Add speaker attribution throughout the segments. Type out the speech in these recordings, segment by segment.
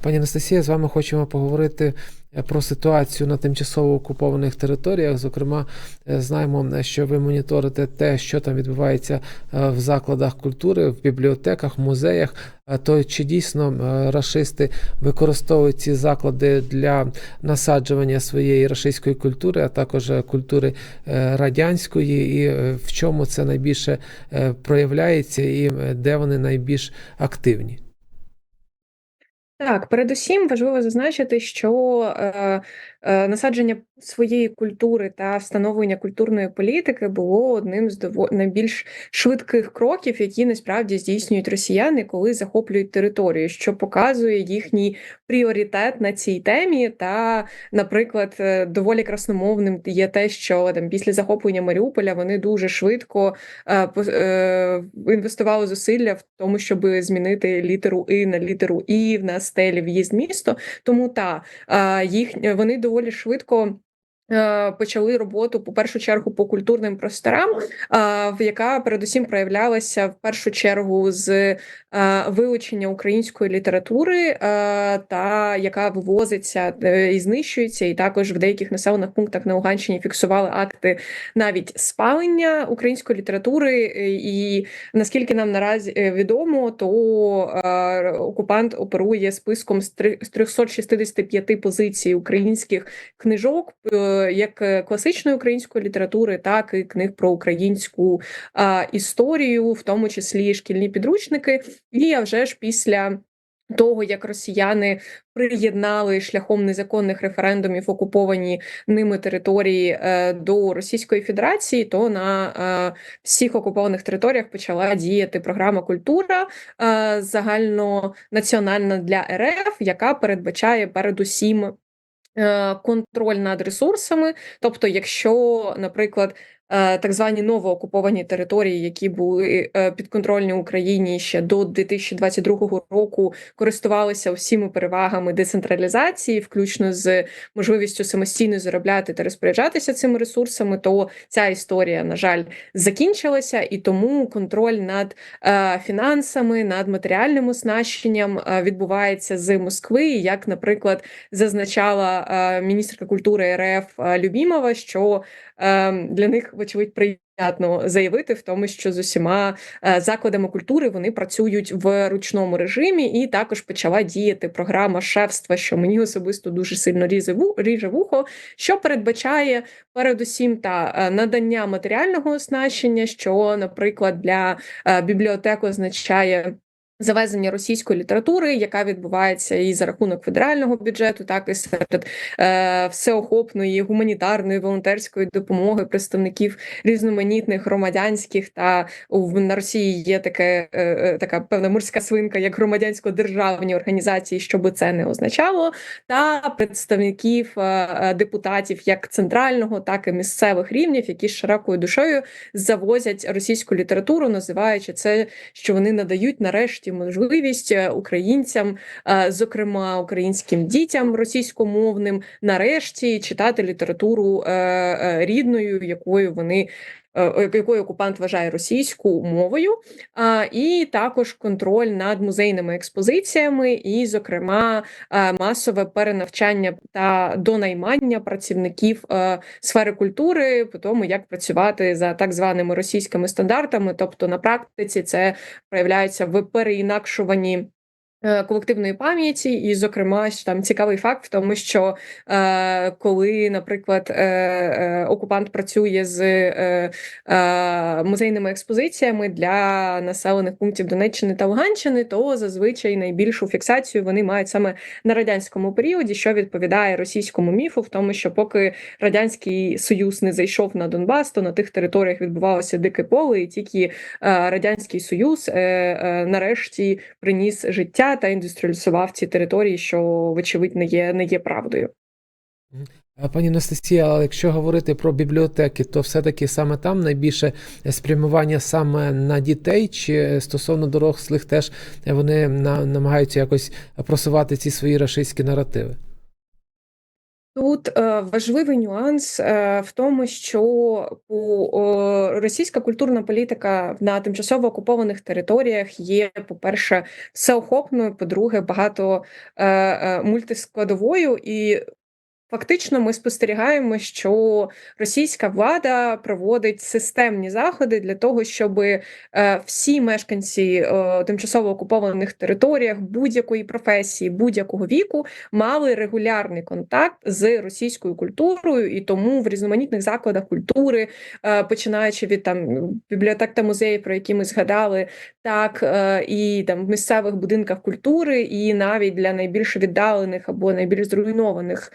Speaker 1: Пані Анастасія, з вами хочемо поговорити е, про ситуацію на тимчасово окупованих територіях. Зокрема, е, знаємо, е, що ви моніторите те, що там відбувається в закладах культури, в бібліотеках, музеях. То чи дійсно рашисти використовують ці заклади для насаджування своєї рашистської культури, а також культури радянської, і в чому це найбільше проявляється, і де вони найбільш активні?
Speaker 2: Так, передусім важливо зазначити, що е, е, насадження своєї культури та встановлення культурної політики було одним з дово- найбільш швидких кроків, які насправді здійснюють росіяни, коли захоплюють територію, що показує їхній пріоритет на цій темі. Та, наприклад, е, доволі красномовним є те, що там після захоплення Маріуполя вони дуже швидко е, е, інвестували зусилля в тому, щоб змінити літеру І на літеру І в на стелі в'їзд місто. Тому та їх вони доволі швидко. Е, Почали роботу по першу чергу по культурним просторам, в яка передусім проявлялася в першу чергу з е, вилучення української літератури, е, та яка вивозиться і знищується, і також в деяких населених пунктах на Луганщині фіксували акти навіть спалення української літератури. І наскільки нам наразі відомо, то окупант оперує списком з три- 365 позицій українських книжок, як е, класичної української літератури, так і книг про українську історію, в тому числі шкільні підручники. І а вже ж після. Того, як росіяни приєднали шляхом незаконних референдумів окуповані ними території е, до Російської Федерації, то на е, всіх окупованих територіях почала діяти програма культура загальнонаціональна для РФ, яка передбачає передусім контроль над ресурсами. Тобто, якщо, наприклад, е, так звані новоокуповані території, які були е, підконтрольні Україні ще до 2022 року, користувалися всіми перевагами децентралізації, включно з можливістю самостійно заробляти та розпоряджатися цими ресурсами, то ця історія, на жаль, закінчилася, і тому контроль над е, фінансами, над матеріальним оснащенням е, відбувається з Москви, як, наприклад, зазначала е, міністерка культури РФ е, Любімова, що е, для них, вочевидь, приємно заявити в тому, що з усіма е, закладами культури вони працюють в ручному режимі, і також почала діяти програма шефства, що мені особисто дуже сильно ріже ву- ріже вухо, що передбачає передусім та е, надання матеріального оснащення, що, наприклад, для е, бібліотек означає. Завезення російської літератури, яка відбувається і за рахунок федерального бюджету, так і серед е, всеохопної гуманітарної волонтерської допомоги представників різноманітних громадянських. Та у на Росії є таке е, е, така певна морська свинка, як громадянсько-державні організації, що би це не означало, та представників е, е, депутатів як центрального, так і місцевих рівнів, які широкою душою завозять російську літературу, називаючи це, що вони надають нарешті можливість е, українцям, е, зокрема українським дітям російськомовним, нарешті читати літературу е, рідною, якою вони. Е, Якою окупант вважає російську мовою, і також контроль над музейними експозиціями, і, зокрема, е, масове перенавчання та донаймання працівників е, сфери культури, по тому як працювати за так званими російськими стандартами. Тобто, на практиці це проявляється в переінакшуванні. Е, Колективної пам'яті, і, зокрема, там цікавий факт в тому, що е, коли, наприклад, е, е, окупант працює з е, е, музейними експозиціями для населених пунктів Донеччини та Луганщини, то зазвичай найбільшу фіксацію вони мають саме на радянському періоді, що відповідає російському міфу, в тому, що поки радянський союз не зайшов на Донбас, то на тих територіях відбувалося дике поле, і тільки е, радянський союз е, е, нарешті приніс життя та індустріалізував ці території, що вочевидь не є не є правдою.
Speaker 1: Пані Анастасія, але якщо говорити про бібліотеки, то все-таки саме там найбільше спрямування саме на дітей, чи стосовно дорослих теж вони на, намагаються якось просувати ці свої рашистські наративи?
Speaker 2: Тут е, важливий нюанс е, в тому, що у російська культурна політика на тимчасово окупованих територіях є, по-перше, всеохопною, по-друге, багато е, мультискладовою і. Фактично, ми спостерігаємо, що російська влада проводить системні заходи для того, щоб е, всі мешканці е, тимчасово окупованих територіях будь-якої професії, будь-якого віку мали регулярний контакт з російською культурою, і тому в різноманітних закладах культури, е, починаючи від там бібліотек та музеїв, про які ми згадали, так і там в місцевих будинках культури, і навіть для найбільш віддалених або найбільш зруйнованих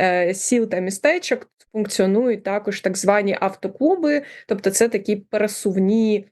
Speaker 2: е, сіл та містечок функціонують також так звані автоклуби, тобто це такі пересувні.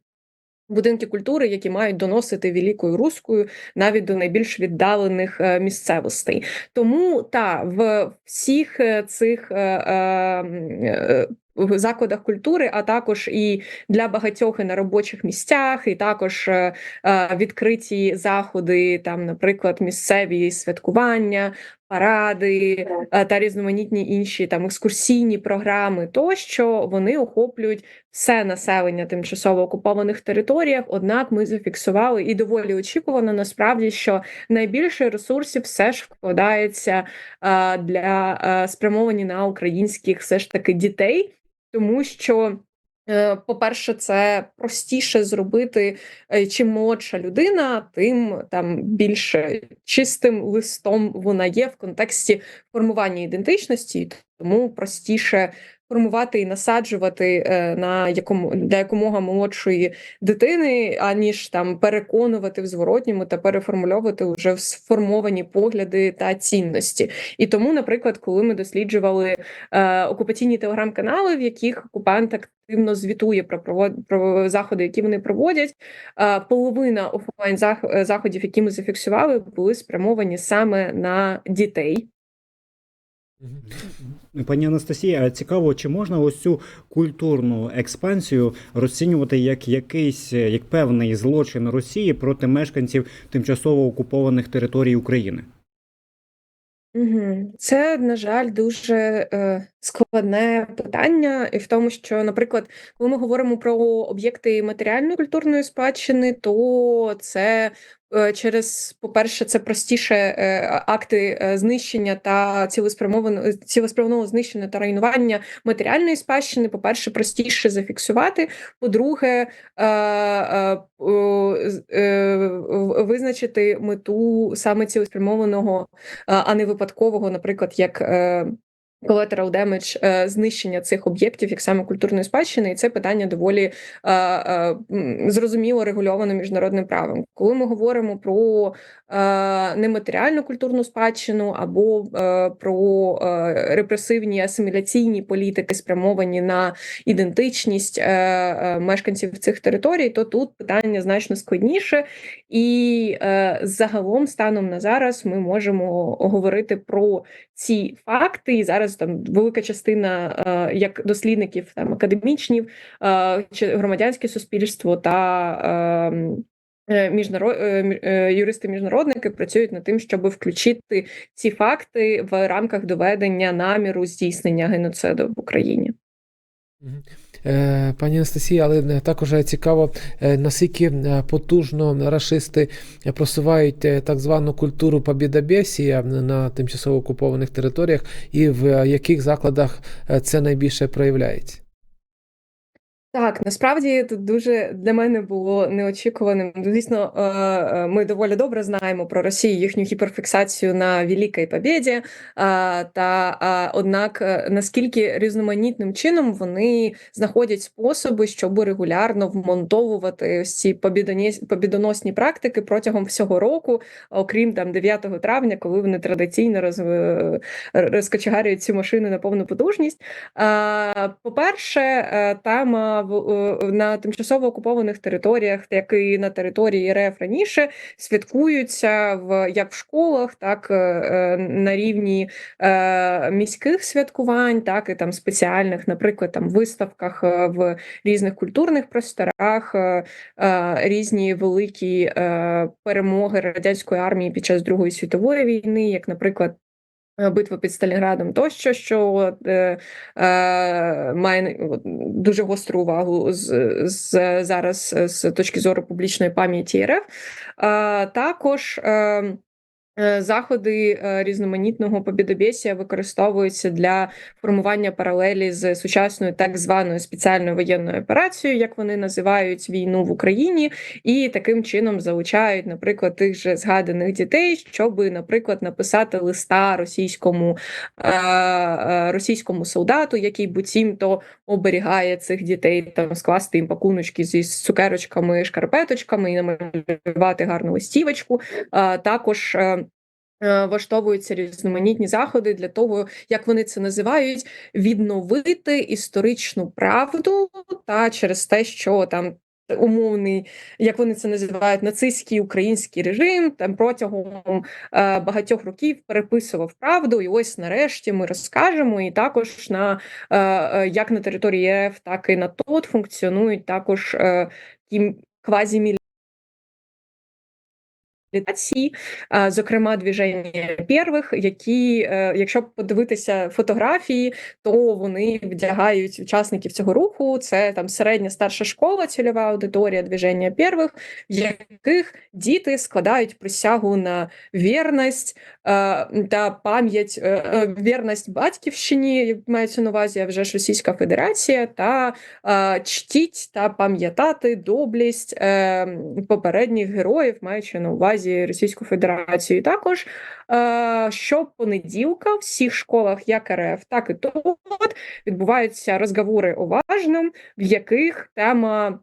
Speaker 2: Будинки культури, які мають доносити великою руською навіть до найбільш віддалених е, місцевостей, тому та в всіх е, цих е, закладах культури, а також і для багатьох і на робочих місцях, і також е, е, відкриті заходи, там, наприклад, місцеві святкування, паради е, та різноманітні інші там екскурсійні програми, тощо вони охоплюють все населення тимчасово окупованих територіях. Однак ми зафіксували і доволі очікувано насправді, що найбільше ресурсів все ж вкладається для спрямовані на українських все ж таки дітей, тому що. е, По-перше, це простіше зробити. е, Чим молодша людина, тим там більше чистим листом вона є в контексті формування ідентичності, тому простіше формувати і насаджувати е, на якому для якомога молодшої дитини, аніж там переконувати в зворотньому та переформульовувати вже в сформовані погляди та цінності. І тому, наприклад, коли ми досліджували е, окупаційні телеграм-канали, в яких окупант активно звітує про провод про заходи, які вони проводять, е, половина офлайн зах- заходів, які ми зафіксували, були спрямовані саме на дітей.
Speaker 3: Пані Анастасія, цікаво, чи можна ось цю культурну експансію розцінювати як якийсь як певний злочин Росії проти мешканців тимчасово окупованих територій України?
Speaker 2: Це, на жаль, дуже е, складне питання, і в тому, що, наприклад, коли ми говоримо про об'єкти матеріальної культурної спадщини, то це е, через, по-перше, це простіше е, акти е, знищення та цілеспрямованого цілеспрямованого знищення та руйнування матеріальної спадщини. По-перше, простіше зафіксувати. По-друге, визначити мету саме цілеспрямованого а не випадкового, наприклад, як collateral damage, е, знищення цих об'єктів як саме культурної спадщини, і це питання доволі е, е, зрозуміло регульовано міжнародним правом. Коли ми говоримо про нематеріальну культурну спадщину або про репресивні асиміляційні політики, спрямовані на ідентичність мешканців цих територій, то тут питання значно складніше. І загалом, станом на зараз, ми можемо говорити про ці факти. І зараз там велика частина е, як дослідників там академічнів, е, чи громадянське суспільство та. Е, Міжнарод... мі- е, юристи-міжнародники працюють над тим, щоб включити ці факти в рамках доведення наміру здійснення геноциду в Україні.
Speaker 1: Е, Пані Анастасія, але е, також цікаво, е, наскільки е, потужно рашисти е, просувають так звану культуру побєдобєсія на тимчасово окупованих територіях, і в яких закладах це найбільше проявляється?
Speaker 2: Так, насправді тут дуже для мене було неочікуваним. Звісно, е, е, ми доволі добре знаємо про Росію їхню гіперфіксацію на Великій Побєді, е, та однак наскільки різноманітним чином вони знаходять способи, щоб регулярно вмонтовувати ось ці побідоносні практики протягом всього року, окрім там 9 травня, коли вони традиційно роз, розкочегарюють цю машину на повну потужність. По-перше, е, там на тимчасово окупованих територіях, як і на території РФ раніше, святкуються в як в школах, так е, е, на рівні е, міських святкувань, так і там спеціальних, наприклад, там виставках е, в різних культурних просторах, е, е, різні великі е, перемоги радянської армії під час Другої світової війни, як, наприклад. Е, Битва під Сталінградом тощо, що е, е, має от, дуже гостру увагу з, з зараз з точки зору публічної пам'яті РФ. Е, також е, заходи е, різноманітного побідобєсія використовуються для формування паралелі з сучасною так званою спеціальною воєнною операцією, як вони називають війну в Україні, і таким чином залучають, наприклад, тих же згаданих дітей, щоб, наприклад, написати листа російському е, е, російському солдату, який буцімто оберігає цих дітей, там скласти їм пакуночки зі цукерочками, шкарпеточками і намалювати гарну листівочку. Е, також е, е, влаштовуються різноманітні заходи для того, як вони це називають, відновити історичну правду та через те, що там. Умовний, як вони це називають, нацистський український режим там протягом е, багатьох років переписував правду, і ось нарешті ми розкажемо. І також на е, е, як на території РФ, так і на ТОТ функціонують також е, ті квазімілітарні зокрема двіження первих, які, е, якщо подивитися фотографії, то вони вдягають учасників цього руху. Це там середня старша школа, цільова аудиторія двіження первих, в яких діти складають присягу на вірність е, та пам'ять, е, вірність батьківщині, мається на увазі вже ж Російська Федерація, та чтіть та пам'ятати доблість попередніх героїв, маючи на увазі Російську Федерацію. Також е, щопонеділка в всіх школах, як РФ, так і ТОТ, відбуваються розговори уважно, в яких тема.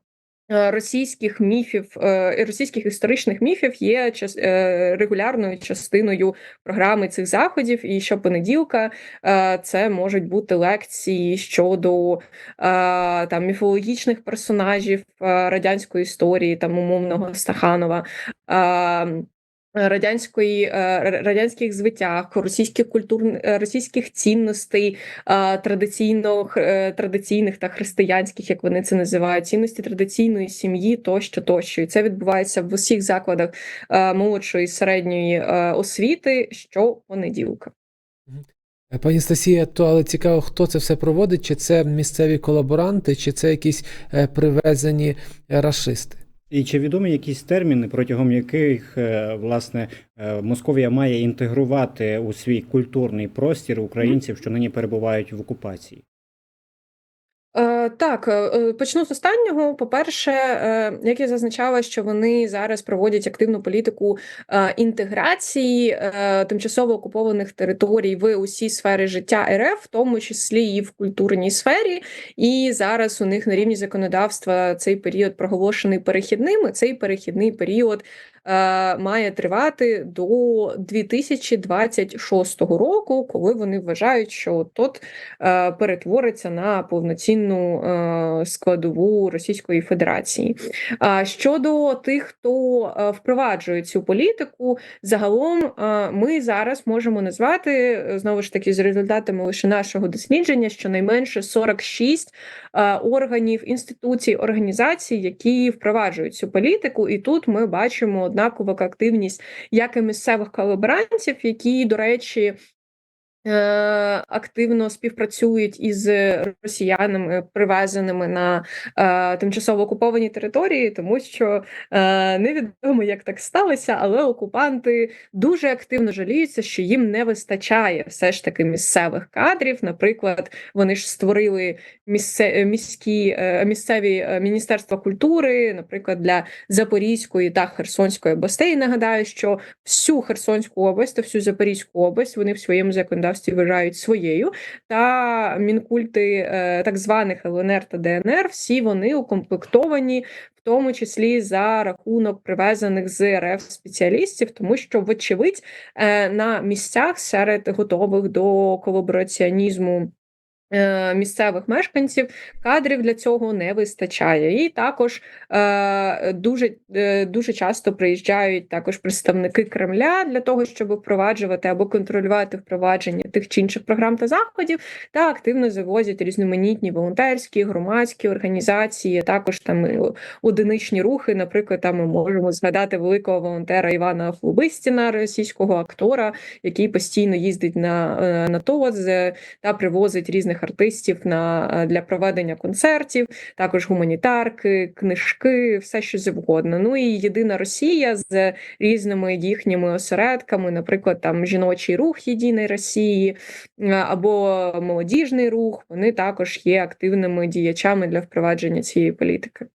Speaker 2: Е, Російських міфів, е, російських історичних міфів є е, регулярною частиною програми цих заходів. І щопонеділка понеділка це можуть бути лекції щодо там міфологічних персонажів радянської історії, там умовного Стаханова. Е, Радянської е, радянських звитяг, російських культур, е, російських цінностей, традиційно традиційних та християнських, як вони це називають, цінності традиційної сім'ї, тощо, тощо. І це відбувається в усіх закладах молодшої середньої освіти щопонеділка.
Speaker 1: Е, Пані Стасія, то але цікаво, хто це все проводить? Чи це місцеві колаборанти, чи це якісь привезені рашисти?
Speaker 3: І чи відомі якісь терміни, протягом яких е, власне е, Московія має інтегрувати у свій культурний простір українців, що нині перебувають в окупації?
Speaker 2: Е, Так, е, е, почну з останнього. По-перше, як я зазначала, що вони зараз проводять активну політику інтеграції тимчасово окупованих територій в усі сфери життя РФ, в тому числі і в культурній сфері. І зараз у них на рівні законодавства цей період проголошений перехідним. і Цей перехідний період має тривати до 2026 року, коли вони вважають, що тот е, перетвориться на повноцінну е, складову Російської Федерації. А щодо тих, хто е, впроваджує цю політику, загалом е, ми зараз можемо назвати е, знову ж таки з результатами лише нашого дослідження, щонайменше 46 е, органів, інституцій, організацій, які впроваджують цю політику, і тут ми бачимо однакову активність як і місцевих колаборантів, які, до речі. Е, Активно співпрацюють із росіянами, привезеними на е, тимчасово окуповані території, тому що е, невідомо, як так сталося, але окупанти дуже активно жаліються, що їм не вистачає все ж таки місцевих кадрів. Наприклад, вони ж створили місце, міські місцеві міністерства культури, наприклад, для Запорізької та Херсонської областей. Нагадаю, що всю Херсонську область та всю Запорізьку область вони в своєму законодавстві вважають своєю. Та мінкульти е, так званих ЛНР та ДНР, всі вони укомплектовані. В тому числі за рахунок привезених з РФ спеціалістів, тому що, вочевидь, е, на місцях серед готових до колабораціонізму місцевих мешканців кадрів для цього не вистачає. І також е, дуже, е, дуже часто приїжджають також представники Кремля для того, щоб впроваджувати або контролювати впровадження тих чи інших програм та заходів, та активно завозять різноманітні волонтерські, громадські організації, також там одиничні рухи. Наприклад, там ми можемо згадати великого волонтера Івана Флубистіна, російського актора, який постійно їздить на, е, на ТОЗ е, та привозить різних артистів на е, для проведення концертів, також гуманітарки, книжки, все що завгодно. Ну і єдина Росія з різними їхніми осередками, наприклад, там жіночий рух Єдиної Росії е, або молодіжний рух. Вони також є активними діячами для впровадження цієї політики.